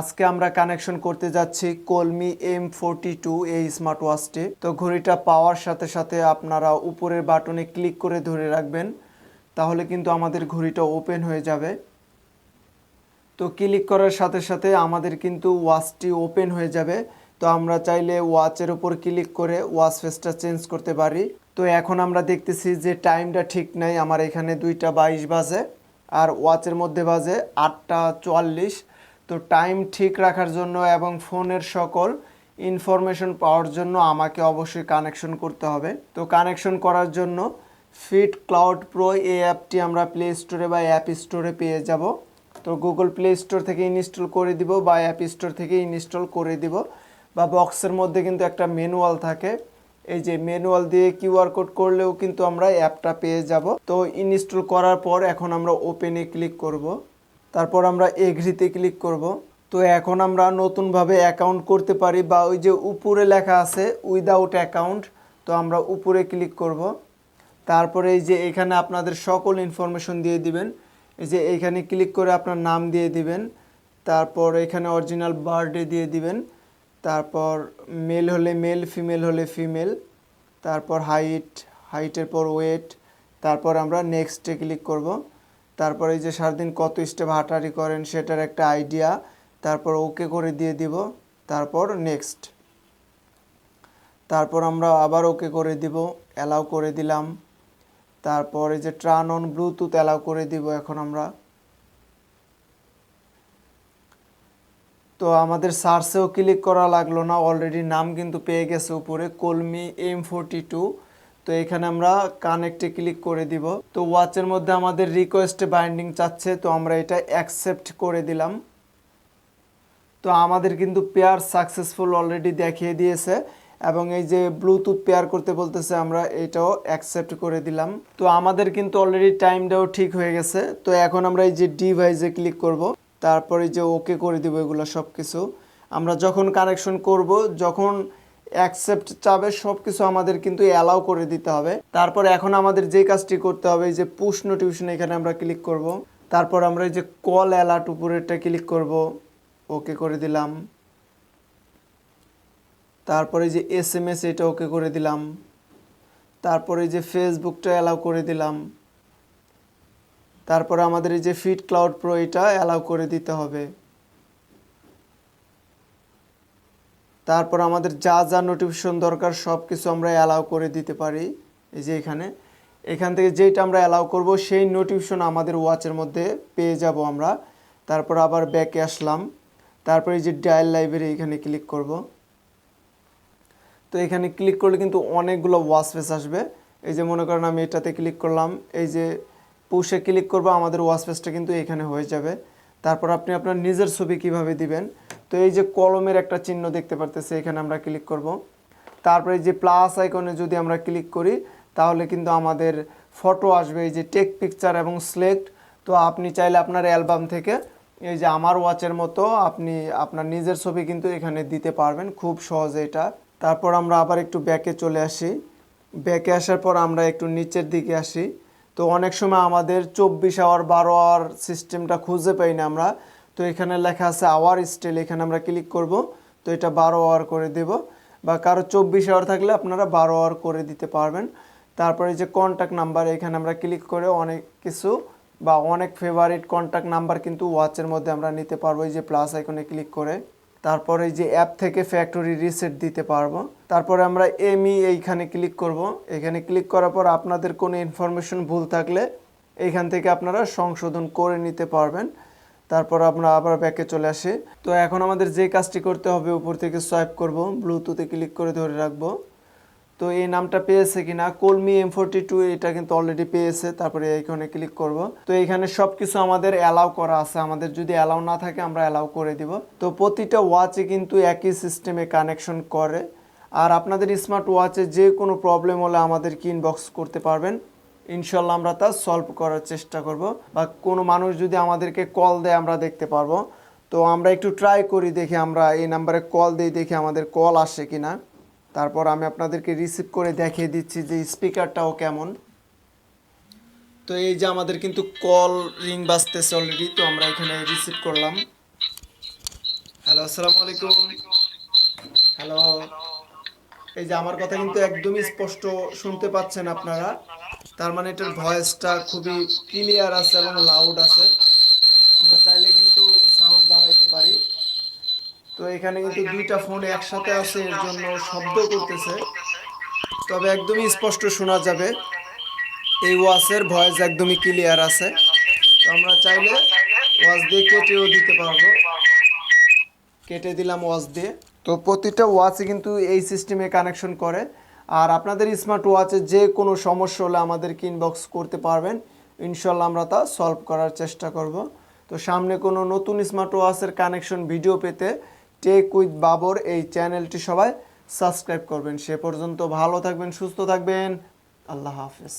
আজকে আমরা কানেকশন করতে যাচ্ছি কলমি এম ফোরটি টু এই স্মার্ট ওয়াচটি তো ঘড়িটা পাওয়ার সাথে সাথে আপনারা উপরের বাটনে ক্লিক করে ধরে রাখবেন, তাহলে কিন্তু আমাদের ঘড়িটা ওপেন হয়ে যাবে। তো ক্লিক করার সাথে সাথে আমাদের কিন্তু ওয়াচটি ওপেন হয়ে যাবে। তো আমরা চাইলে ওয়াচের উপর ক্লিক করে ওয়াচ ফেসটা চেঞ্জ করতে পারি। তো এখন আমরা দেখতেছি যে টাইমটা ঠিক নাই, আমার এখানে দুইটা বাইশ বাজে, আর ওয়াচের মধ্যে বাজে আটটা চুয়াল্লিশ। তো টাইম ঠিক রাখার জন্য এবং ফোনের সকল ইনফরমেশন পাওয়ার জন্য আমাকে অবশ্যই কানেকশন করতে হবে। তো কানেকশন করার জন্য ফিট ক্লাউড প্রো এই অ্যাপটি আমরা প্লে স্টোরে বা অ্যাপ স্টোরে পেয়ে যাব। তো গুগল প্লে স্টোর থেকে ইনস্টল করে দিব বা অ্যাপ স্টোর থেকে ইনস্টল করে দিব বা বক্সের মধ্যে কিন্তু একটা ম্যানুয়াল থাকে। এই যে ম্যানুয়াল দিয়ে কিউআর কোড করলেও কিন্তু আমরা অ্যাপটা পেয়ে যাব। তো ইনস্টল করার পর এখন আমরা ওপেনে ক্লিক করব। তারপর আমরা এগ্রিতে ক্লিক করব। তো এখন আমরা নতুনভাবে অ্যাকাউন্ট করতে পারি বা ওই যে উপরে লেখা আছে উইদাউট অ্যাকাউন্ট তো আমরা উপরে ক্লিক করব। তারপরে এই যে এখানে আপনাদের সকল ইনফরমেশন দিয়ে দিবেন। এই যে এইখানে ক্লিক করে আপনার নাম দিয়ে দিবেন। তারপর এখানে অরিজিনাল বার্থডে দিয়ে দিবেন। তারপর মেল হলে মেল ফিমেল হলে ফিমেল তারপর হাইট হাইটের পর ওয়েট তারপর আমরা নেক্সটে ক্লিক করব। তারপর এই যে সারাদিন কত স্টেপ হাঁটাহাঁটি করেন সেটার একটা আইডিয়া তারপর ওকে করে দিয়ে দিব, তারপর নেক্সট তারপর আমরা আবার ওকে করে দিব অ্যালাউ করে দিলাম। তারপর এই যে ট্রান অন ব্লুটুথ অ্যালাউ করে দিব এখন আমরা। তো আমাদের সার্চেও ক্লিক করা লাগল না অলরেডি নাম কিন্তু পেয়ে গেছে উপরে কলমি এম ফোরটি টু তো এখানে আমরা কানেক্টে ক্লিক করে দিব। তো ওয়াচের মধ্যে আমাদের রিকোয়েস্টে বাইন্ডিং চাচ্ছে, তো আমরা এটা অ্যাকসেপ্ট করে দিলাম। তো আমাদের কিন্তু পেয়ার সাকসেসফুল অলরেডি দেখিয়ে দিয়েছে এবং এই যে ব্লুটুথ পেয়ার করতে বলতেছে, আমরা এটাও অ্যাকসেপ্ট করে দিলাম। তো আমাদের কিন্তু অলরেডি টাইমটাও ঠিক হয়ে গেছে। তো এখন আমরা এই যে ডিভাইসে ক্লিক করব, তারপরে যে ওকে করে দিব এগুলো সব কিছু আমরা যখন কানেকশন করব, যখন অ্যাকসেপ্ট চাবে সব কিছু আমাদের কিন্তু অ্যালাউ করে দিতে হবে। তারপর এখন আমাদের যে কাজটি করতে হবে, এই যে পুশ নোটিফিকেশন এখানে আমরা ক্লিক করব। তারপর আমরা এই যে কল অ্যালার্ট উপরেরটা ক্লিক করব। ওকে করে দিলাম। তারপরে যে এস এম এস এটা ওকে করে দিলাম। তারপরে যে ফেসবুকটা অ্যালাউ করে দিলাম। তারপরে আমাদের এই যে ফিট ক্লাউড প্রো এটা অ্যালাউ করে দিতে হবে। তারপর আমাদের যা যা নোটিফিকেশন দরকার সব কিছু আমরা অ্যালাউ করে দিতে পারি। এই যে এখানে। এখান থেকে যেটা আমরা অ্যালাউ করব, সেই নোটিফিকেশন আমাদের ওয়াচের মধ্যে পেয়ে যাব আমরা। তারপর আবার ব্যাকে আসলাম। তারপরে এই যে ডায়াল লাইব্রেরি এখানে ক্লিক করব। তো এখানে ক্লিক করলে কিন্তু অনেকগুলো ওয়াচ ফেস আসবে। এই যে মনে করেন আমি এটাতে ক্লিক করলাম। এই যে পুষে ক্লিক করব, আমাদের ওয়াচ ফেসটা কিন্তু এখানে হয়ে যাবে। তারপর আপনি আপনার নিজের ছবি কীভাবে দিবেন? তো এই যে কলমের একটা চিহ্ন দেখতে পারতেছে, এখানে আমরা ক্লিক করব। তারপরে যে প্লাস আইকনে যদি আমরা ক্লিক করি, তাহলে কিন্তু আমাদের ফটো আসবে, এই যে টেক পিকচার এবং সিলেক্ট তো আপনি চাইলে আপনার অ্যালবাম থেকে এই যে আমার ওয়াচের মতো আপনি আপনার নিজের ছবি কিন্তু এখানে দিতে পারবেন, খুব সহজে এটা। তারপর আমরা আবার একটু ব্যাকে চলে আসি। ব্যাকে আসার পর আমরা একটু নিচের দিকে আসি। তো অনেক সময় আমাদের চব্বিশ আওয়ার বারো আওয়ার সিস্টেমটা খুঁজে পাই না আমরা। তো এখানে লেখা আছে আওয়ার স্টেল এখানে আমরা ক্লিক করব। তো এটা বারো আওয়ার করে দেব। বা কারও চব্বিশ আওয়ার থাকলে আপনারা বারো আওয়ার করে দিতে পারবেন। তারপরে যে কন্ট্যাক্ট নাম্বার এখানে আমরা ক্লিক করে অনেক কিছু বা অনেক ফেভারিট কন্ট্যাক্ট নাম্বার কিন্তু ওয়াচের মধ্যে আমরা নিতে পারব। এই যে প্লাস আইকনে ক্লিক করে। তারপরে যে অ্যাপ থেকে ফ্যাক্টরি রিসেট দিতে পারব। তারপরে আমরা এমই এইখানে ক্লিক করব। এখানে ক্লিক করার পর আপনাদের কোনো ইনফরমেশন ভুল থাকলে এইখান থেকে আপনারা সংশোধন করে নিতে পারবেন। তারপর আমরা আবার ব্যাকে চলে আসি। তো এখন আমাদের যে কাজটি করতে হবে, উপর থেকে সোয়াইপ করব ব্লুটুথে ক্লিক করে ধরে রাখব। তো এই নামটা পেয়েছে কিনা কলমি এম ফোরটি টু এটা কিন্তু অলরেডি পেয়েছে, তারপরে এইখানে ক্লিক করব। তো এখানে সব কিছু আমাদের অ্যালাউ করা আছে, আমাদের যদি অ্যালাউ না থাকে আমরা অ্যালাউ করে দিব। তো প্রতিটা ওয়াচে কিন্তু একই সিস্টেমে কানেকশন করে। আর আপনাদের স্মার্ট ওয়াচে যে কোনো প্রবলেম হলে আমাদেরকে ইনবক্স করতে পারবেন। ইনশাল্লাহ আমরা তা সলভ করার চেষ্টা করব বা কোনো মানুষ যদি আমাদেরকে কল দেয়, আমরা দেখতে পারব। তো আমরা একটু ট্রাই করি দেখি আমরা এই নাম্বারে কল দিই, দেখি আমাদের কল আসে কি না তারপর আমি আপনাদেরকে রিসিভ করে দেখিয়ে দিচ্ছি যে স্পিকারটাও কেমন। তো এই যে আমাদের কিন্তু কল রিং বাজতেছে অলরেডি তো আমরা এখানে রিসিভ করলাম। হ্যালো আসসালামু আলাইকুম। হ্যালো এই যে আমার কথা কিন্তু একদমই স্পষ্ট শুনতে পাচ্ছেন আপনারা। তার মানে এটার ভয়েসটা খুবই ক্লিয়ার আছে এবং লাউড আছে। আমরা চাইলে কিন্তু সাউন্ড বাড়াইতে পারি। তো এখানে কিন্তু দুইটা ফোন একসাথে আছে, এর জন্য শব্দ করতেছে। তবে একদমই স্পষ্ট শোনা যাবে। এই ওয়াসের ভয়েস একদমই ক্লিয়ার আছে। তো আমরা চাইলে ওয়াজ দিয়ে কেটেও দিতে পারব। কেটে দিলাম ওয়াচ দিয়ে। তো প্রতিটা ওয়াচে কিন্তু এই সিস্টেমে কানেকশন করে। আর আপনাদের স্মার্ট ওয়াচে যে কোনো সমস্যা হলে আমাদেরকে ইনবক্স করতে পারবেন। ইনশাল্লাহ আমরা তা সলভ করার চেষ্টা করব। তো সামনে কোনো নতুন স্মার্ট ওয়াচের কানেকশন ভিডিও পেতে টেক উইথ বাবর এই চ্যানেলটি সবাই সাবস্ক্রাইব করবেন। সে পর্যন্ত ভালো থাকবেন, সুস্থ থাকবেন। আল্লাহ হাফেজ।